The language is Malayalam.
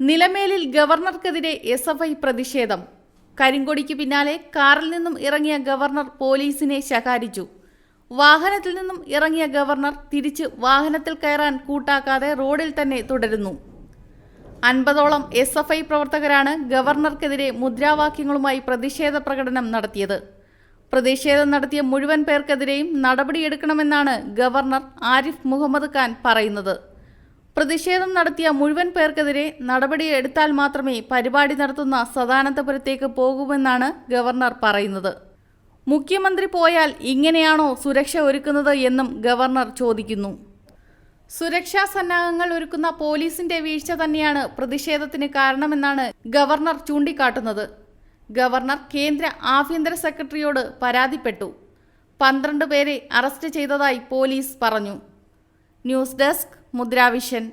നിലമേലിൽ ഗവർണർക്കെതിരെ എസ് എഫ് ഐ പ്രതിഷേധം. കരിങ്കൊടിക്ക് പിന്നാലെ കാറിൽ നിന്നും ഇറങ്ങിയ ഗവർണർ പോലീസിനെ ശകാരിച്ചു. വാഹനത്തിൽ നിന്നും ഇറങ്ങിയ ഗവർണർ തിരിച്ച് വാഹനത്തിൽ കയറാൻ കൂട്ടാക്കാതെ റോഡിൽ തന്നെ തുടരുന്നു. അൻപതോളം എസ് എഫ് ഐ പ്രവർത്തകരാണ് ഗവർണർക്കെതിരെ മുദ്രാവാക്യങ്ങളുമായി പ്രതിഷേധ പ്രകടനം നടത്തിയത്. പ്രതിഷേധം നടത്തിയ മുഴുവൻ പേർക്കെതിരെയും നടപടിയെടുക്കണമെന്നാണ് ഗവർണർ ആരിഫ് മുഹമ്മദ് ഖാൻ പറയുന്നത്. പ്രതിഷേധം നടത്തിയ മുഴുവൻ പേർക്കെതിരെ നടപടിയെടുത്താൽ മാത്രമേ പരിപാടി നടത്തുന്ന സദാനന്തപുരത്തേക്ക് പോകുമെന്നാണ് ഗവർണർ പറയുന്നത്. മുഖ്യമന്ത്രി പോയാൽ ഇങ്ങനെയാണോ സുരക്ഷ ഒരുക്കുന്നത് എന്നും ഗവർണർ ചോദിക്കുന്നു. സുരക്ഷാ സന്നാഹങ്ങൾ ഒരുക്കുന്ന പോലീസിന്റെ വീഴ്ച തന്നെയാണ് പ്രതിഷേധത്തിന് കാരണമെന്നാണ് ഗവർണർ ചൂണ്ടിക്കാട്ടുന്നത്. ഗവർണർ കേന്ദ്ര ആഭ്യന്തര സെക്രട്ടറിയോട് പരാതിപ്പെട്ടു. പന്ത്രണ്ട് പേരെ അറസ്റ്റ് ചെയ്തതായി പോലീസ് പറഞ്ഞു. News desk Mudra Vision